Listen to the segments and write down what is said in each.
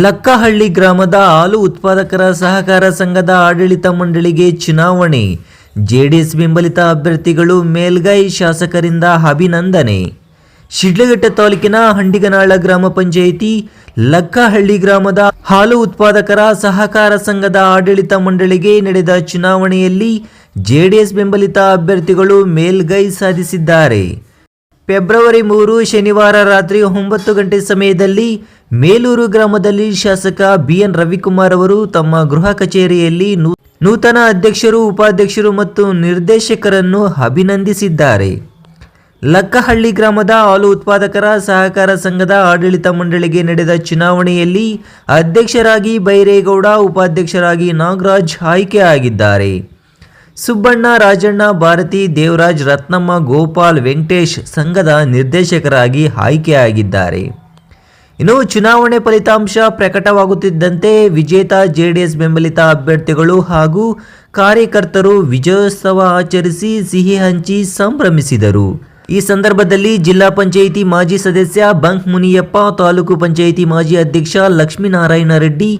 ಲಕ್ಕಹಳ್ಳಿ ಗ್ರಾಮದ ಹಾಲು ಉತ್ಪಾದಕರ ಸಹಕಾರ ಸಂಘದ ಆಡಳಿತ ಮಂಡಳಿಗೆ ಚುನಾವಣೆ. ಜೆಡಿಎಸ್ ಬೆಂಬಲಿತ ಅಭ್ಯರ್ಥಿಗಳು ಮೇಲ್ಗೈ ಶಾಸಕರಿಂದ ಅಭಿನಂದನೆ. ಶಿಡ್ಲಘಟ್ಟ ತಾಲೂಕಿನ ಹಂಡಿಗನಾಳ ಗ್ರಾಮ ಪಂಚಾಯಿತಿ ಲಕ್ಕಹಳ್ಳಿ ಗ್ರಾಮದ ಹಾಲು ಉತ್ಪಾದಕರ ಸಹಕಾರ ಸಂಘದ ಆಡಳಿತ ಮಂಡಳಿಗೆ ನಡೆದ ಚುನಾವಣೆಯಲ್ಲಿ ಜೆಡಿಎಸ್ ಬೆಂಬಲಿತ ಅಭ್ಯರ್ಥಿಗಳು ಮೇಲ್ಗೈ ಸಾಧಿಸಿದ್ದಾರೆ. ಫೆಬ್ರವರಿ ಮೂರು, ಶನಿವಾರ ರಾತ್ರಿ ಒಂಬತ್ತು ಗಂಟೆ ಸಮಯದಲ್ಲಿ ಮೇಲೂರು ಗ್ರಾಮದಲ್ಲಿ ಶಾಸಕ ಬಿಎನ್ ರವಿಕುಮಾರ್ ಅವರು ತಮ್ಮ ಗೃಹ ಕಚೇರಿಯಲ್ಲಿ ನೂತನ ಅಧ್ಯಕ್ಷರು, ಉಪಾಧ್ಯಕ್ಷರು ಮತ್ತು ನಿರ್ದೇಶಕರನ್ನು ಅಭಿನಂದಿಸಿದ್ದಾರೆ. ಲಕ್ಕಹಳ್ಳಿ ಗ್ರಾಮದ ಹಾಲು ಉತ್ಪಾದಕರ ಸಹಕಾರ ಸಂಘದ ಆಡಳಿತ ಮಂಡಳಿಗೆ ನಡೆದ ಚುನಾವಣೆಯಲ್ಲಿ ಅಧ್ಯಕ್ಷರಾಗಿ ಬೈರೇಗೌಡ, ಉಪಾಧ್ಯಕ್ಷರಾಗಿ ನಾಗರಾಜ್ ಆಯ್ಕೆಯಾಗಿದ್ದಾರೆ ಸುಬ್ಬಣ್ಣ, ರಾಜಣ್ಣ, ಭಾರತಿ, ದೇವರಾಜ್, ರತ್ನಮ್ಮ, ಗೋಪಾಲ್, ವೆಂಕಟೇಶ್ ಸಂಘದ ನಿರ್ದೇಶಕರಾಗಿ ಆಯ್ಕೆಯಾಗಿದ್ದಾರೆ ಇನ್ನು ಚುನಾವಣೆ ಫಲಿತಾಂಶ ಪ್ರಕಟವಾಗುತ್ತಿದ್ದಂತೆ ವಿಜೇತ ಜೆಡಿಎಸ್ ಬೆಂಬಲಿತ ಅಭ್ಯರ್ಥಿಗಳು ಹಾಗೂ ಕಾರ್ಯಕರ್ತರು ವಿಜಯೋತ್ಸವ ಆಚರಿಸಿ ಸಿಹಿ ಹಂಚಿ ಸಂಭ್ರಮಿಸಿದರು. ಈ ಸಂದರ್ಭದಲ್ಲಿ ಜಿಲ್ಲಾ ಪಂಚಾಯಿತಿ ಮಾಜಿ ಸದಸ್ಯ ಬಂಕ್ ಮುನಿಯಪ್ಪ, ತಾಲೂಕು ಪಂಚಾಯಿತಿ ಮಾಜಿ ಅಧ್ಯಕ್ಷ ಲಕ್ಷ್ಮೀನಾರಾಯಣ ರೆಡ್ಡಿ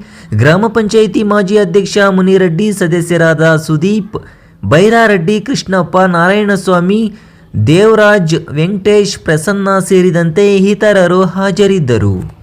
ಗ್ರಾಮ ಪಂಚಾಯಿತಿ ಮಾಜಿ ಅಧ್ಯಕ್ಷ ಮುನಿರೆಡ್ಡಿ, ಸದಸ್ಯರಾದ ಸುದೀಪ್, ಬೈರಾರೆಡ್ಡಿ, ಕೃಷ್ಣಪ್ಪ, ನಾರಾಯಣಸ್ವಾಮಿ ದೇವರಾಜ್ ವೆಂಕಟೇಶ್ ಪ್ರಸನ್ನ ಸೇರಿದಂತೆ ಇತರರು ಹಾಜರಿದ್ದರು.